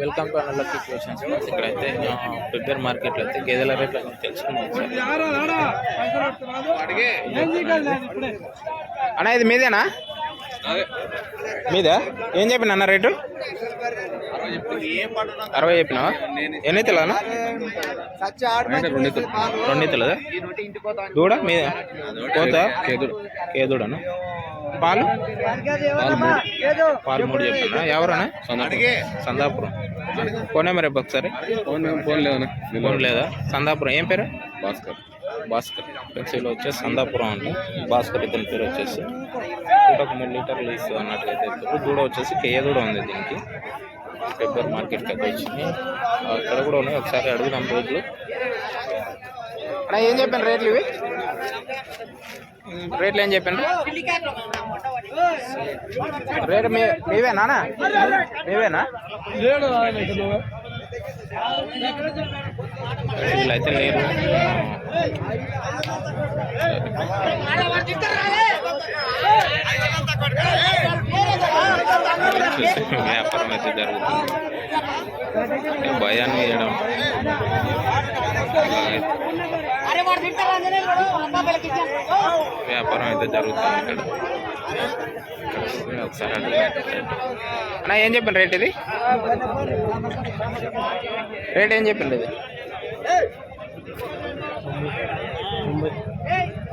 Welcome to అనల్ questions friends. ఇక్కడైతే prepare మార్కెట్లో అయితే గేదెల రేట్లు అనేది తెలుసుకున్నాం అన్న ఇది మీదేనా? మీదా? ఏం చెప్పిన అన్న రేటు? అరవై చెప్పినావా ఎన్ని తెలదా రెండు తెలదా దూడ? మీద కోత కేదుడు. కేదుడను పాలు? పాలు మూడు. చెప్పినా? ఎవరన్నా? సందాపురం. ఫోన్ నెంబర్ ఒకసారి. ఫోన్ ఫోన్ లేదన్నా. ఫోన్ లేదా? సందాపురం. ఏం పేరు? భాస్కర్. భాస్కర్. పెన్సిల్ వచ్చేసి సందాపురం అంట భాస్కర్ ఇతని పేరు వచ్చేసి. ఒక మూడు లీటర్లు ఇస్తుంది అన్నట్టుగా అయితే. దూడ వచ్చేసి కేయ దూడ ఉంది దీనికి. ఫిబ్రవరి మార్కెట్కి అయితే వచ్చింది ఆ, ఇక్కడ కూడా ఉన్నాయి. ఒకసారి అడుగుదాం రేట్లు. అన్నా ఏం చెప్పాను రేట్లు ఇవి? రేట్లు ఏం చెప్పండి రేటు మీ మీవేనా అన్న? మీవేనా? వీళ్ళైతే లేరు. వ్యాపారం అయితే జరుగుతుంది భయాన్ని వేయడం వ్యాపారం అయితే జరుగుతుంది ఇక్కడ ఒకసారి అన్న ఏం చెప్పండి రేట్ ఇది? రేట్ ఏం చెప్పింది ఇది?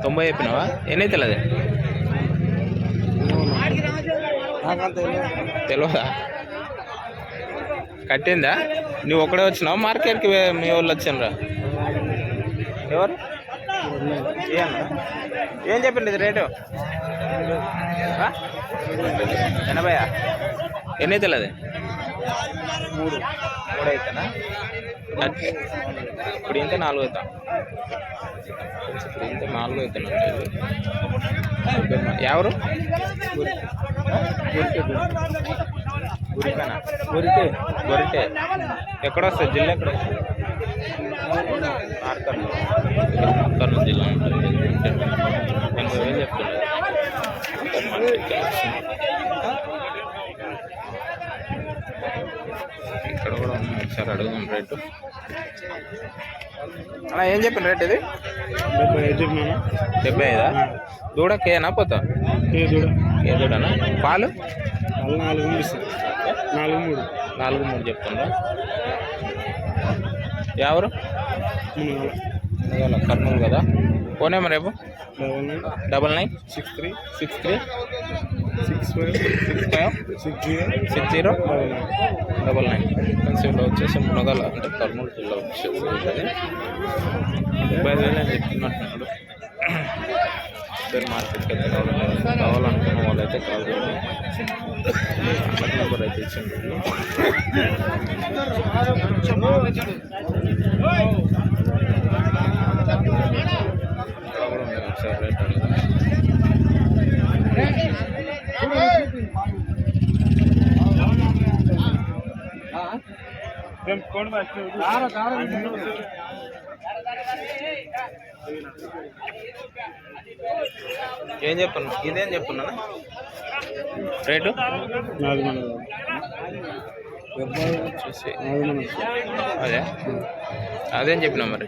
తొంభై చెప్పినావా? ఎన్ని లేదు అది తెలియదా కట్టిందా? నువ్వు ఒక్కడే వచ్చినావు? మార్కెట్కి మీ వాళ్ళు వచ్చిండ్రా? ఎవరు? ఏ ఏం చెప్పింది ఇది రేటు? ఎనభై ఎన్ని తెలియదు అది మూడు మూడు అవుతానా ఇప్పుడు ఇంత నాలుగు అవుతా ఇప్పుడు ఇంత నాలుగు అవుతాను ఎవరు గురికేనా? గురికే. గురికే. ఎక్కడ వస్తుంది జిల్లా ఎక్కడ వస్తుంది కర్నూలు జిల్లా. ఉంటుంది ఎనభై వేలు చెప్తున్నారు ఇక్కడ కూడా ఉంది ఒకసారి అడుగుదాం రేటు. అలా ఏం చెప్పిన రేట్ ఇది? డెబ్బై ఐదు చెప్పినా డెబ్బై ఐదా? దూడ కేనా పోతా? ఏ ఏ దూడనా? పాలు? నాలుగు నాలుగు మూడు. ఇస్తాను నాలుగు మూడు. నాలుగు మూడు చెప్తుండ్రా. ఎవరు? కర్నూలు కదా? ఫోన్ నెంబర్ రేపు double nine. Double nine. Six three. Six three. Six five. Six five. Six zero. Six zero. Double nine. కన్సీవ్లో వచ్చేసి మునగల అంటే కర్నూలు జిల్లా వచ్చేసి ఐదు వేలు అని చెప్తున్నట్టున్నాడు. పేరు మార్కెట్కి అయితే రావడం కావాలనుకున్న వాళ్ళైతే కాల్ చేయండి. కాంటాక్ట్ నెంబర్ అయితే ఇచ్చింది ఇక్కడ కూడా ఉంది ఒకసారి రేట్ అడుగుదాం. ఏం చెప్పను? ఇదేం చెప్పున్నా రేటు? చూసి అదే. అదేం చెప్పినా మరి?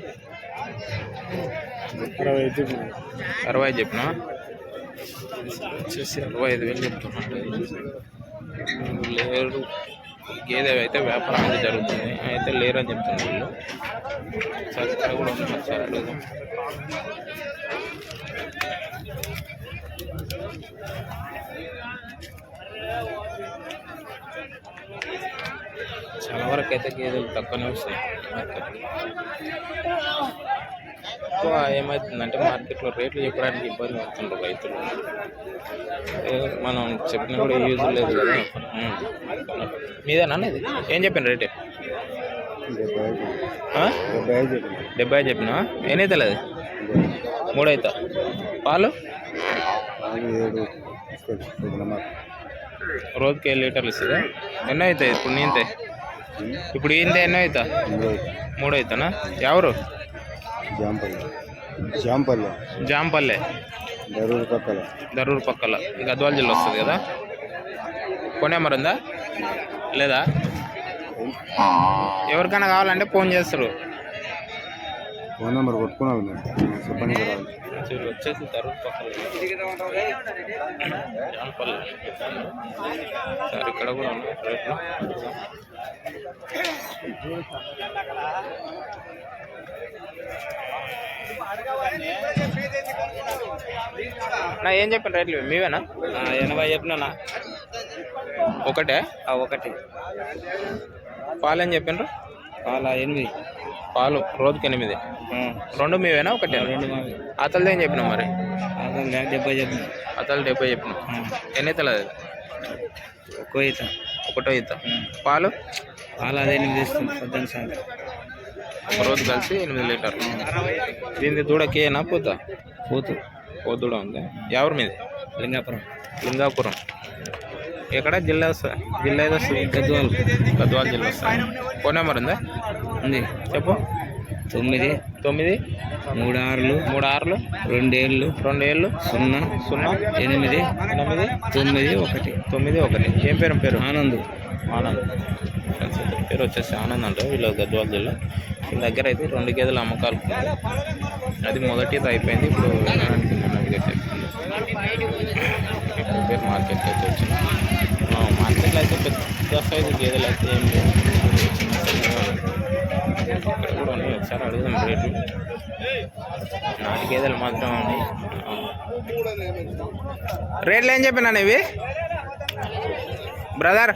అరవై చెప్పిన? అరవై వచ్చేసి అరవై ఐదు వేలు చెప్తున్నాడు లేరు. గేదె అయితే వ్యాపారం అయితే జరుగుతుంది అయితే లేరు అని చెప్తున్నారు వీళ్ళు. సార్ ఇక్కడ కూడా ఉంది సార్ అడుగుదాం. చాలా వరకు అయితే గేదెలు తక్కువనే వస్తాయి మార్కెట్లో ఎక్కువ ఏమవుతుందంటే మార్కెట్లో రేట్లు చెప్పడానికి ఇబ్బంది పడుతుండ్రు రైతులు. మనం చెప్పినా కూడా యూజ్ లేదు కదా. మీదేనా ఇది ఏం చెప్పాను రేట్? డెబ్బై చెప్పిన? చెప్పినా ఏనైతే లేదు అది? పాలు? రోజుకి ఏడు లీటర్లు ఇస్తుందా? ఎన్నో అవుతాయి ఇప్పుడు నీంతే? ఇప్పుడు ఈంతే ఎన్నో అవుతా మూడు అవుతానా ఎవరు? జాంపల్లి. జాంపల్లి. జాంపల్లె. దరూరు పక్కల. దరూరు పక్కల. గద్వాల జిల్లా వస్తుంది కదా? ఫోన్ నెంబర్ ఉందా? లేదా? ఎవరికైనా కావాలంటే ఫోన్ చేస్తారు. ఫోన్ నెంబర్ కొట్టుకున్నాను వీళ్ళు వచ్చేసి పక్కన సార్ ఇక్కడ కూడా ఉన్నాయి నా ఏం చెప్పిన రేట్లు? మీవేనా? ఎనభై చెప్పినా ఒకటే? ఒకటి. పాలు ఏం చెప్పిండ్రు పాల ఎనిమిది. పాలు రోజుకి ఎనిమిది. రెండు మీవేనా ఒకటే? రెండు అతలది ఏం చెప్పినావు మరి? డెబ్బై చెప్పిన. అతలు డెబ్బై చెప్పినావు. ఎన్ని ఇతలు అది? ఒక్కో ఈత. ఒకటో ఈత. పాలు? పాల అది ఎనిమిది ఇస్తుంది సాయంత్రం ఒక రోజు కలిసి ఎనిమిది లీటర్లు. దీని దూడకేనా పోతా? పోతు. ఓ దూడ ఉంది. ఎవరి మీద? లింగాపురం. లింగాపురం. ఎక్కడ? జిల్లా వస్తా జిల్లా ఏదో గద్వాలు. గద్వాల జిల్లా వస్తా ఫోన్ నెంబర్ ఉందా? ఉంది. చెప్పు. తొమ్మిది. తొమ్మిది. మూడు ఆరులు. మూడు ఆరులు. రెండేళ్ళు. రెండు ఏళ్ళు సున్నా. సున్నా. ఎనిమిది. ఎనిమిది. తొమ్మిది ఒకటి. తొమ్మిది ఒకటి. ఏం పేరు? పేరు? ఆనంద్. ఆనంద్. పేరు వచ్చేసి ఆనంద్ అంట. వీళ్ళ గద్వాల జిల్లా. వీళ్ళ దగ్గర అయితే రెండు గేదెల అమ్మకాలు. అది మొదటిది అయిపోయింది. ఇప్పుడు వినడానికి మొన్నటిది అయితే పేరు మార్కెట్కి అయితే వచ్చింది. మార్కెట్లో అయితే పెద్ద సైజు గేదెలు అయితే ఏం లేవు. ఇక్కడ కూడా ఉన్నాయి? ఒకసారి అడుగుదాం రేటు. నాటి గేదెలు మాత్రం ఉన్నాయి రేట్లు ఏం చెప్పినా ఇవి? బ్రదర్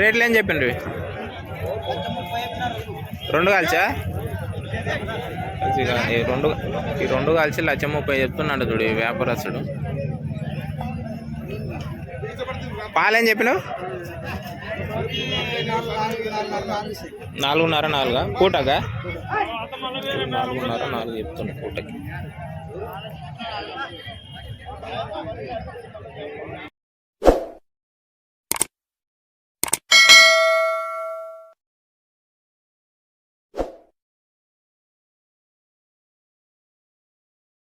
రేట్లు ఏం చెప్పిండ్రు రెండు కాల్చా? ఈ రెండు ఈ రెండు కలిసి లక్ష ముప్పై చెప్తున్నాడు చూడు ఈ వ్యాపారస్తుడు. పాలేం చెప్పినావు? నాలుగున్నర నాలుగా? పూటగా నాలుగున్నర నాలుగు చెప్తుండు పూటకి.